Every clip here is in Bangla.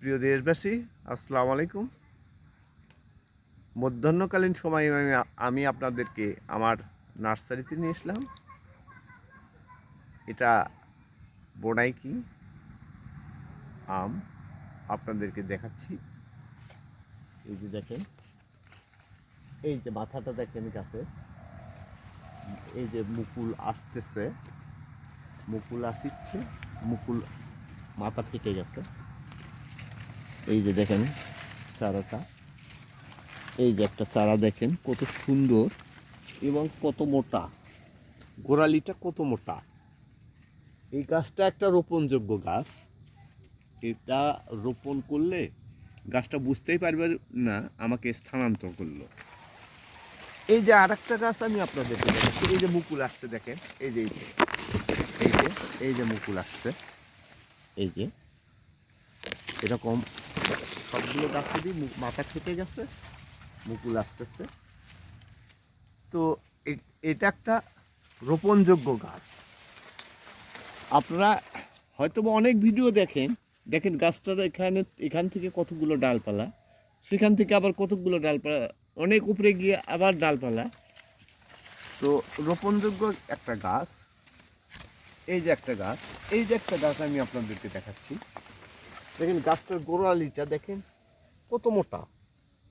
প্রিয় দেশবাসী, আসসালামু আলাইকুম। মধ্যাহ্নকালীন সময়ে আমি আমি আপনাদেরকে আমার নার্সারিতে নিয়ে এসলাম। এটা বোনাইকি আম আপনাদেরকে দেখাচ্ছি। এই যে দেখেন, এই যে মাথাটা দেখেন গাছে। এই যে মুকুল আসতেছে, মুকুল আসিচ্ছে মুকুল মাথা ফেটে গেছে। এই যে দেখেন চারাটা, এই যে একটা চারা দেখেন কত সুন্দর এবং কত মোটা, গোড়ালিটা কত মোটা। এই গাছটা একটা রোপণযোগ্য গাছ। এটা রোপণ করলে গাছটা বুঝতেই পারবে না আমাকে স্থানান্তর করল। এই যে আর একটা গাছ আমি আপনাদেরকে দেখাচ্ছি, এই যে মুকুল আসছে দেখেন, এই যে এই যে এই যে এই যে মুকুল আসছে, এই যে, এরকম সবগুলো গাছেরই মু- মাথা খেতে গেছে, মুকুল আসতেছে। তো এটা একটা রোপণযোগ্য গাছ। আপনারা হয়তো অনেক ভিডিও দেখেন দেখেন গাছটার এখানে, এখান থেকে কতগুলো ডালপালা, সেখান থেকে আবার কতগুলো ডালপালা, অনেক উপরে গিয়ে আবার ডালপালা। তো রোপণযোগ্য একটা গাছ, এই যে একটা গাছ, এই যে একটা গাছ আমি আপনাদেরকে দেখাচ্ছি। দেখেন গাছটার গোড়ালিটা দেখেন কত মোটা,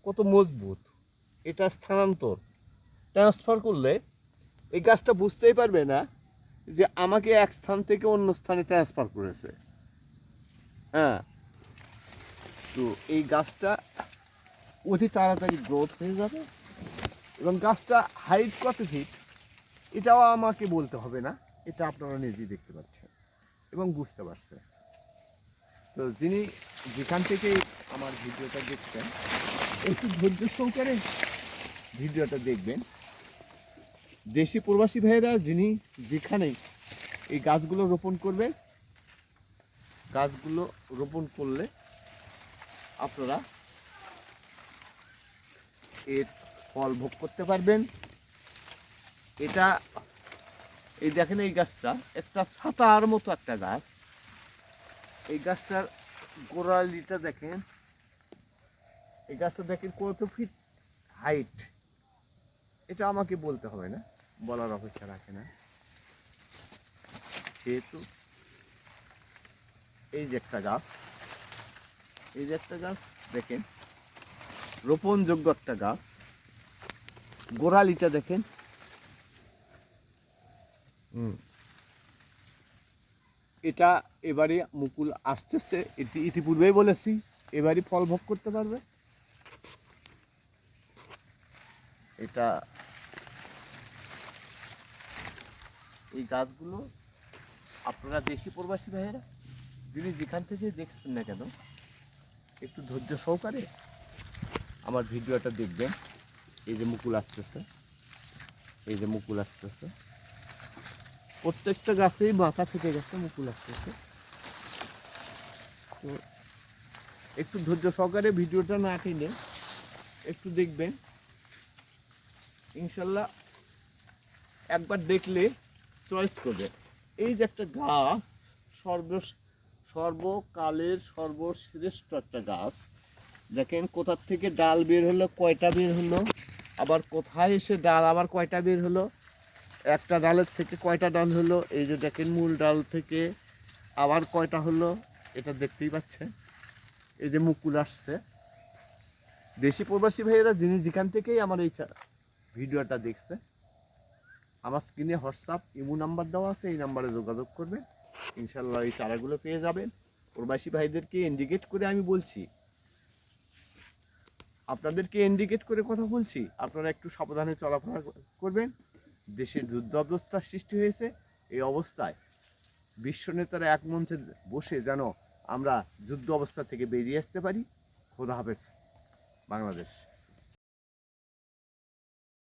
কত মজবুত। এটা স্থানান্তর। ট্রান্সফার করলে এই গাছটা বুঝতেই পারবে না যে আমাকে এক স্থান থেকে অন্য স্থানে ট্রান্সফার করেছে। হ্যাঁ। তো এই গাছটা অতি তাড়াতাড়ি গ্রোথ হয়ে যাবে এবং গাছটা হাইট কত ফিট এটাও আমাকে বলতে হবে না, এটা আপনারা নিজেই দেখতে পাচ্ছেন এবং বুঝতে পারছেন। তো যিনি যেখান থেকে আমার ভিডিওটা দেখছেন, একটু ধৈর্য সহকারে ভিডিওটা দেখবেন। দেশি প্রবাসী ভাইয়েরা যিনি যেখানেই এই গাছগুলো রোপণ করবেন গাছগুলো রোপণ করলে আপনারা এর ফল ভোগ করতে পারবেন। এটা, এই দেখেন এই গাছটা, একটা ছাতার মতো একটা গাছ। এই গাছটার গোড়ালিটা দেখেন। এই গাছটা দেখেন কত ফিট হাইট এটা আমাকে বলতে হবে না, বলার অপেক্ষা রাখে না। সেহেতু এই যে একটা গাছ, এই যে একটা গাছ দেখেন, রোপণযোগ্য একটা গাছ। গোড়ালিটা দেখেন। হুম। এটা এবারে মুকুল আসতেছে, এটি ইতিপূর্বেই বলেছি, এবারই ফল ভোগ করতে পারবে। এটা এই গাছগুলো, আপনারা দেশি প্রবাসী ভাইয়েরা, যিনি যেখান থেকে দেখছেন না কেন, একটু ধৈর্য সহকারে আমার ভিডিওটা দেখবেন। এই যে মুকুল আসতেছে, এই যে মুকুল আসতেছে। প্রত্যেকটা গাছেই মাথা থেকে গেছে, মুকুল আসতেছে। তো একটু ধৈর্য সহকারে ভিডিওটা না টেনে একটু দেখবেন। ইনশাল্লাহ একবার দেখলে চয়েস করবে। এই যে একটা গাছ, সর্ব সর্বকালের সর্বশ্রেষ্ঠ একটা গাছ। দেখেন কোথার থেকে ডাল বের হলো, কয়টা বের হলো, আবার কোথায় এসে ডাল আবার কয়টা বের হলো একটা ডালের থেকে কয়টা ডাল হলো? এই যে দেখেন মূল ডাল থেকে আবার কয়টা হলো? এটা দেখতেই পাচ্ছেন। এই যে মুকুল আসছে। দেশি প্রবাসী ভাইয়েরা যিনি যেখান থেকেই আমার এই ভিডিওটা দেখছে, আমার স্ক্রিনে হোয়াটসঅ্যাপ, ইমো নাম্বার দেওয়া আছে, এই নাম্বারে যোগাযোগ করবেন। ইনশাল্লাহ এই চারাগুলো পেয়ে যাবেন। প্রবাসী ভাইদেরকে ইন্ডিকেট করে আমি বলছি। আপনাদেরকে ইন্ডিকেট করে কথা বলছি। আপনারা একটু সাবধানে চলাফেরা করবেন। দেশের যুদ্ধ অবস্থার সৃষ্টি হয়েছে, এই অবস্থায় বিশ্ব নেতারা এক মঞ্চে বসে যেন আমরা যুদ্ধ অবস্থা থেকে বেরিয়ে আসতে পারি। খোদা হাফেজ, বাংলাদেশ।